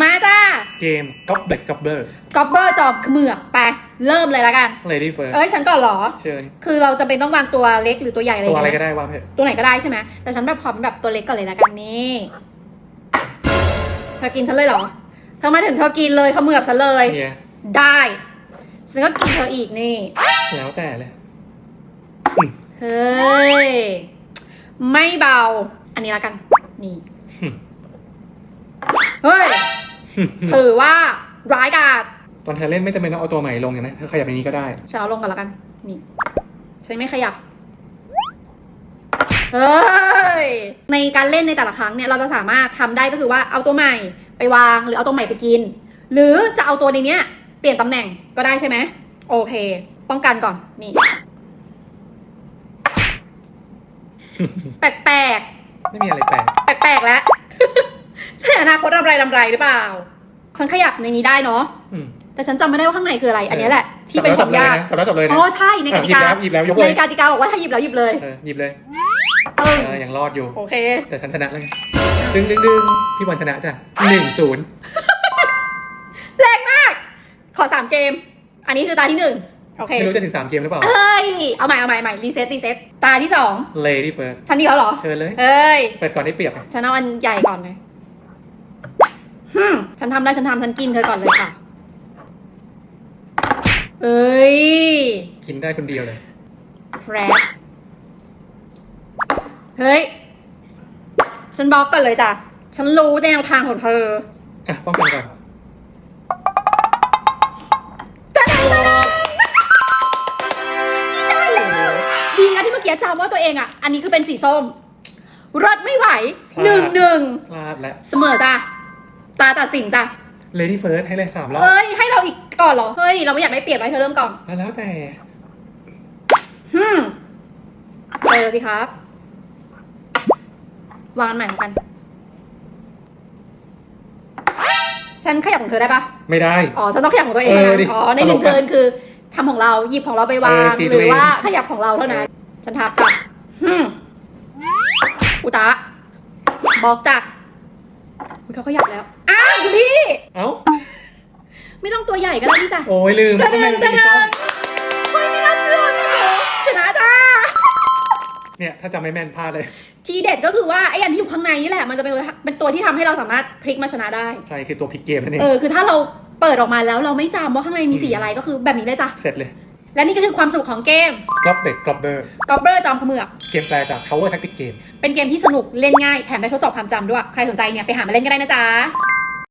มาจ้าเกมก็เบล็ดกับเบอร์กอบเบอร์จอบเหมือกไป เริ่มเลยแล้วกัน Lady First เอ้ยฉันก่อนเหรอ เชิญ คือเราจะเป็นต้องวางตัวเล็กหรือตัวใหญ่อะไรตัวอะไรย่างก็เงี้ยได้วางเถอะตัวไหนก็ได้ใช่ไหมแต่ฉันแบบขอเป็นแบบตัวเล็กก่อนเลยแล้วกันนี่เธอกินฉันเลยเหรอเธอมาถึงเธอกินเลยเขมือบฉันเลย เนี่ยได้ฉันก็กินเธออีกนี่ แล้วแต่เลยเฮ้ย ไม่เบา อันนี้แล้วกัน นี่ ถือว่าร้ายกาจตอนเธอเล่นไม่จำเป็นต้องเอาตัวใหม่ลงอย่างนะเธอขยับในนี้ก็ได้ฉันเอาลงก่อนแล้วกัน นี่ ฉันไม่ขยับ เฮ้ย ในการเล่นในแต่ละครั้งเนี่ยเราจะสามารถทำได้ก็คือว่าเอาตัวใหม่ไปวางหรือเอาตัวใหม่ไปกิน หรือจะเอาตัวในเนี้ยเปลี่ยนตำแหน่งก็ได้ใช่ไหม โอเค ป้องกันก่อน นี่ แปลกไม่มีอะไรแปลกๆแปลกๆแล้วใช่ อนาคตรำไรรำไรหรือเปล่า ฉันขยับในนี้ได้เนาะอืม แต่ฉันจำไม่ได้ว่าข้างในคืออะไร อันเนี้ยแหละที่เป็นจัขบองแล้วยากจับแล้วจบเลยนะอ๋อใช่ในกอะติหยิบกาแล้วหยิบแล้วยกเลในยกติกาบอกว่าถ้าหยิบแล้วหยิบเลยเออหยิบเลยเออเออยังรอดอยู่โอเค แต่ฉันชนะแล้วไงดึงดึงดึงพี่บอลชนะจ้ะหนึ่งศูนย์แรงมาก ขอสามเกม อันนี้คือตาที่หนึ่งโอเคไม่รู้จะถึงสามเกมหรือเปล่า เอ้ย เอาใหม่เอาใหม่ใหม่รีเซ็ตรีเซ็ตตาที่สอง Lady First ฉันดีแล้วเหรอ เชิญเลย เอ้ย เปิดก่อนได้เปรียบอะฉันเอาอันใหญ่ก่อนเลย ฮึมฉันทำได้ฉันทำฉันกินเธอก่อนเลยค่ะ เอ้ยกินได้คนเดียวเลย แฟรดเฮ้ย ฉันบล็อกกันเลยจ้ะ ฉันรู้แนวทางของเธอ อะป้องกันก่อน ดีนะที่เมื่อกี้จำว่าตัวเองอะ อันนี้คือเป็นสีส้มรถไม่ไหว พลาด หนึ่งหนึ่งพลาดแล้ว เสมอจ้ะ ตาตัดสินจ้ะ Lady First ให้เลยสามรอบเฮ้ย ให้เราอีกก่อนเหรอ เฮ้ย เราไม่อยากได้เปรียบไว้เธอเริ่มก่อนแล้วแล้วแต่ฮึมเจอสิครับ วางอันใหม่เหมือนกัน ฉันขยับของเธอได้ปะไม่ได้ อ๋อ ฉันต้องขยับของตัวเองเออเท่านั้ดินอ๋อ ในหนึ่งตลกอะเทิร์นคือทำของเรา หยิบของเราไปวาง เออสีหตัรืวอเองว่าขยับของเราเท่านั้น ฉันทับจ้ะฮึมอุตะบอกจ้ะ อุ๊ยเขาขยับแล้ว อ้าวคุณพี่ เอ้า ไม่ต้องตัวใหญ่ก็ได้พี่จ้ะโอ้ยลืมจะทำไมเดินมันจะมีเดิช่องนเฮ้ยไม่น่าเชื่อพี่หนูชนะจ้า เนี่ย ถ้าจำไม่แม่นพลาดเลย ทีเด็ดก็คือว่าไอ้อันที่อยู่ข้างในนี่แหละ มันจะเป็นตัวเป็นตัวที่ทำให้เราสามารถพลิกมาชนะได้ ใช่ คือตัวพลิกเกมนั่นเองเออ คือถ้าเราเปิดออกมาแล้วเราไม่จำว่าข้างในมีสีอะไรก็คือแบบนี้เลยจ้ะ เสร็จเลย และนี่ก็คือความสนุกของเกมกรอบเด็กกรอบเบอร์กอบเบอร์จอมเขมือบเกมแปลจาก Tower Tactic Game เป็นเกมที่สนุกเล่นง่ายแถมได้ทดสอบความจำด้วย ใครสนใจเนี่ยไปหามาเล่นก็ได้นะจ๊ะ